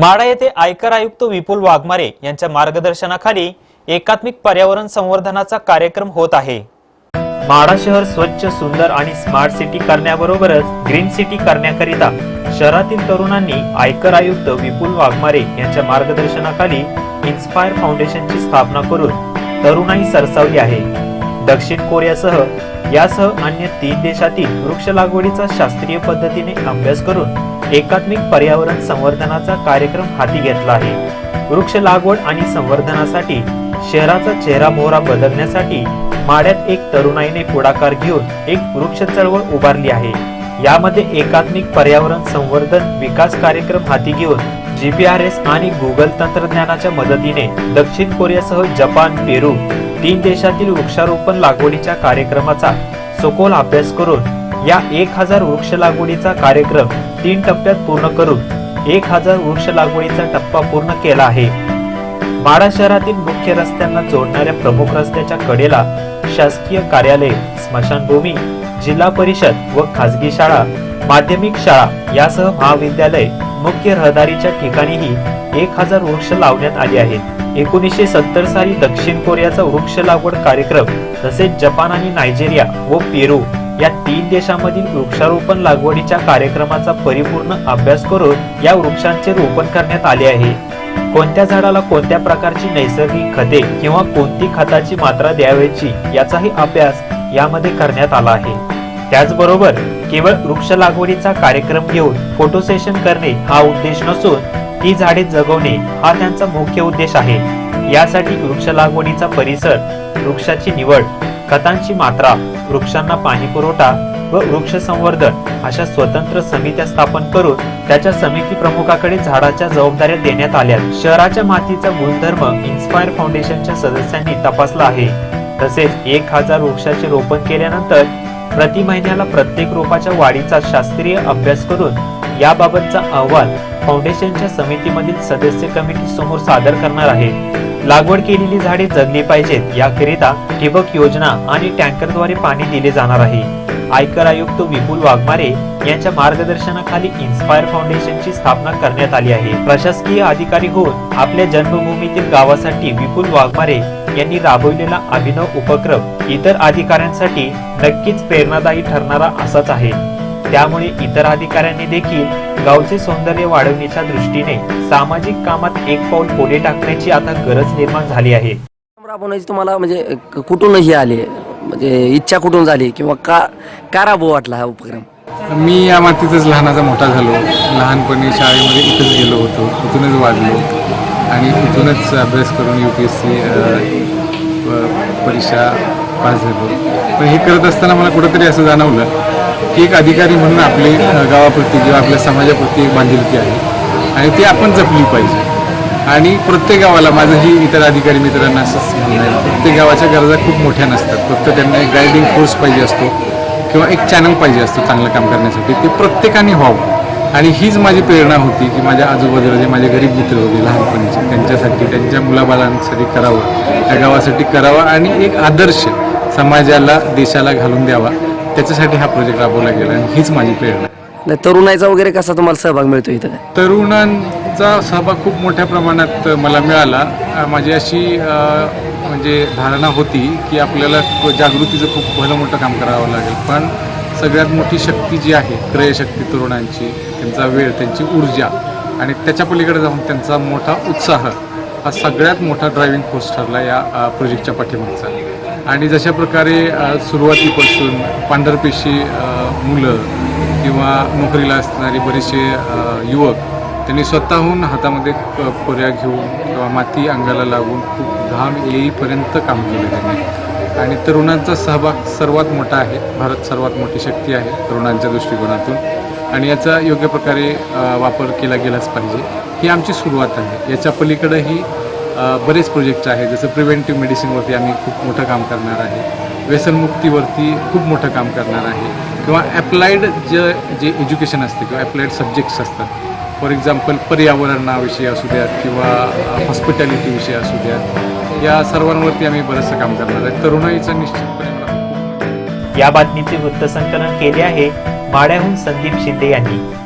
माडा येथे आयकर आयुक्त विपुल वाघमारे यांच्या मार्गदर्शनाखाली एकात्मिक पर्यावरण संवर्धनाचा कार्यक्रम होत आहे. माडा शहर स्वच्छ सुंदर आणि स्मार्ट सिटी करण्याबरोबरच ग्रीन सिटी करण्याकरिता शहरातील तरुणांनी आयकर आयुक्त विपुल वाघमारे यांच्या मार्गदर्शनाखाली इन्स्पायर फाउंडेशनची स्थापना करून तरुणाई सरसावली आहे. दक्षिण कोरियासह यासह अन्य तीन देशातील वृक्ष लागवडीचा शास्त्रीय पद्धतीने अभ्यास करून एकात्मिक पर्यावरण संवर्धनाचा कार्यक्रम हाती घेतला आहे. वृक्ष लागवड आणि संवर्धनासाठी शहराचा चेहरा मोहरा बदलण्यासाठी माड्यात एक तरुणाईने पुढाकार घेऊन एक वृक्ष चळवळ उभारली आहे. यामध्ये एकात्मिक पर्यावरण संवर्धन विकास कार्यक्रम हाती घेऊन जीपीआरएस आणि गुगल तंत्रज्ञानाच्या मदतीने दक्षिण कोरियासह जपान पेरू तीन देशातील वृक्षारोपण लागवडीच्या कार्यक्रमाचा सखोल अभ्यास करून या एक हजार वृक्ष लागवडीचा कार्यक्रम तीन टप्प्यात पूर्ण करून एक हजार वृक्ष लागवडीचा टप्पा पूर्ण केला आहे. माढा शहरातील मुख्य रस्त्यांना जोडणाऱ्या प्रमुख रस्त्याच्या कडेला शासकीय कार्यालय स्मशानभूमी जिल्हा परिषद व खासगी शाळा माध्यमिक शाळा यासह महाविद्यालय मुख्य रहदारीच्या ठिकाणीही एक हजार वृक्ष लावण्यात आले आहेत. एकोणीसशे सत्तर साली दक्षिण कोरियाचा वृक्ष लागवड कार्यक्रम तसेच जपान आणि नायजेरिया व पेरू या तीन देशांमधील वृक्षारोपण लागवडीच्या कार्यक्रमाचा परिपूर्ण अभ्यास करून या वृक्षांचे रोपण करण्यात आले आहे. कोणत्या झाडाला कोणत्या प्रकारची नैसर्गिक खते किंवा कोणती खताची मात्रा द्यावयाची याचाही अभ्यास यामध्ये करण्यात आला आहे. त्याचबरोबर केवळ वृक्ष लागवडीचा कार्यक्रम घेऊन फोटो सेशन करणे हा उद्देश नसून ती झाडे जगवणे हा त्यांचा मुख्य उद्देश आहे. यासाठी वृक्ष लागवडीचा परिसर वृक्षाची निवड खतांची मात्रा वृक्षांना पाणी पुरवठा व वृक्ष संवर्धन अशा स्वतंत्र समित्या स्थापन करून त्याच्या समिती प्रमुखाकडे झाडाच्या जबाबदाऱ्या देण्यात आल्या शहराच्या मातीचा गुणधर्म इन्स्पायर फाउंडेशनच्या सदस्यांनी तपासला आहे. तसेच एक हजार वृक्षाचे रोपण केल्यानंतर प्रति महिन्याला प्रत्येक रोपाच्या वाढीचा शास्त्रीय अभ्यास करून याबाबतचा अहवाल फाउंडेशनच्या समितीमधील सदस्य कमिटी समोर सादर करणार आहे. लागवड केलेली झाडे जगली पाहिजेत याकरिता ठिबक योजना आणि टँकरद्वारे पाणी दिले जाणार आहे. आयकर आयुक्त विपुल वाघमारे यांच्या मार्गदर्शनाखाली इन्स्पायर फाउंडेशनची स्थापना करण्यात आली आहे. प्रशासकीय अधिकारी होऊन आपल्या जन्मभूमीतील गावासाठी विपुल वाघमारे यांनी राबवलेला अभिनव उपक्रम इतर अधिकाऱ्यांसाठी नक्कीच प्रेरणादायी ठरणारा असाच आहे. त्यामुळे इतर अधिकाऱ्यांनी देखील गावचे सौंदर्य वाढवण्याच्या दृष्टीने सामाजिक कामात एक पाऊल पुढे टाकण्याची आता गरज निर्माण झाली आहे. राबवण्याची तुम्हाला म्हणजे क- कुठून हे आली म्हणजे इच्छा कुठून झाली किंवा का का राबवू वाटला हा उपक्रम? मी या मातीतच लहानाचा मोठा झालो. लहानपणी शाळेमध्ये इथंच गेलो होतो. इथूनच वाढलो आणि इथूनच अभ्यास करून यू पी एस सी परीक्षा पास झालो. पण हे करत असताना मला कुठंतरी असं जाणवलं की एक अधिकारी म्हणून आपली गावाप्रती किंवा आपल्या समाजाप्रती एक बांधिलकी आहे आणि ती आपण जपली पाहिजे. आणि प्रत्येक गावाला माझंही इतर अधिकारी मित्रांना असंच म्हणणं आहे प्रत्येक गावाच्या गरजा खूप मोठ्या नसतात. फक्त त्यांना एक गायडिंग फोर्स पाहिजे असतो किंवा एक चॅनल पाहिजे असतो चांगलं काम करण्यासाठी. ते प्रत्येकाने व्हावं. आणि हीच माझी प्रेरणा होती की माझ्या आजूबाजूला जे माझे गरीब मित्र होते लहानपणीचे त्यांच्यासाठी त्यांच्या मुलाबालांसाठी करावं त्या गावासाठी करावा आणि एक आदर्श समाजाला देशाला घालून द्यावा त्याच्यासाठी हा प्रोजेक्ट राबवला गेला आणि हीच माझी प्रेरणा. नाही तरुणाईचा वगैरे कसा तुम्हाला सहभाग मिळतो इथं? तरुणांचा सहभाग खूप मोठ्या प्रमाणात मला मिळाला. माझी अशी म्हणजे धारणा होती की आपल्याला जागृतीचं खूप भलं मोठं काम करावं लागेल. पण सगळ्यात मोठी शक्ती जी आहे क्रयशक्ती तरुणांची त्यांचा वेळ त्यांची ऊर्जा आणि त्याच्या पलीकडे जाऊन त्यांचा मोठा उत्साह हा सगळ्यात मोठा ड्रायव्हिंग फोर्स ठरला या प्रोजेक्टच्या पाठीमागचा. आणि जशा प्रकारे सुरुवातीपासून पांढरपेशी मुलं किंवा नोकरीला असणारी बरेचसे युवक त्यांनी स्वतःहून हातामध्ये क- कोऱ्या घेऊन किंवा माती अंगाला लागून खूप घाम येईपर्यंत काम केलं त्यांनी. आणि तरुणांचा सहभाग सर्वात मोठा आहे भारत सर्वात मोठी शक्ती आहे तरुणांच्या दृष्टिकोनातून. आणि याचा योग्य प्रकारे वापर केला गेलाच पाहिजे. ही आमची सुरुवात आहे. याच्या पलीकडंही बरेच प्रोजेक्ट आहेत. जसं प्रिव्हेंटिव्ह मेडिसिनवरती आम्ही खूप मोठं काम करणार आहे. व्यसनमुक्तीवरती खूप मोठं काम करणार आहे. किंवा ॲप्लाइड जे जे एज्युकेशन असते किंवा ॲप्लाइड सब्जेक्ट्स असतात. फॉर एक्झाम्पल पर्यावरणाविषयी असू द्यात किंवा हॉस्पिटॅलिटीविषयी असू द्यात. या सर्वांवरती आम्ही बरंचसं काम करणार आहे. तरुणाईचं निश्चितपणे या बातमीचे वृत्तसंकलन केले आहे. माड्याहून संदीप शिंदे यांनी.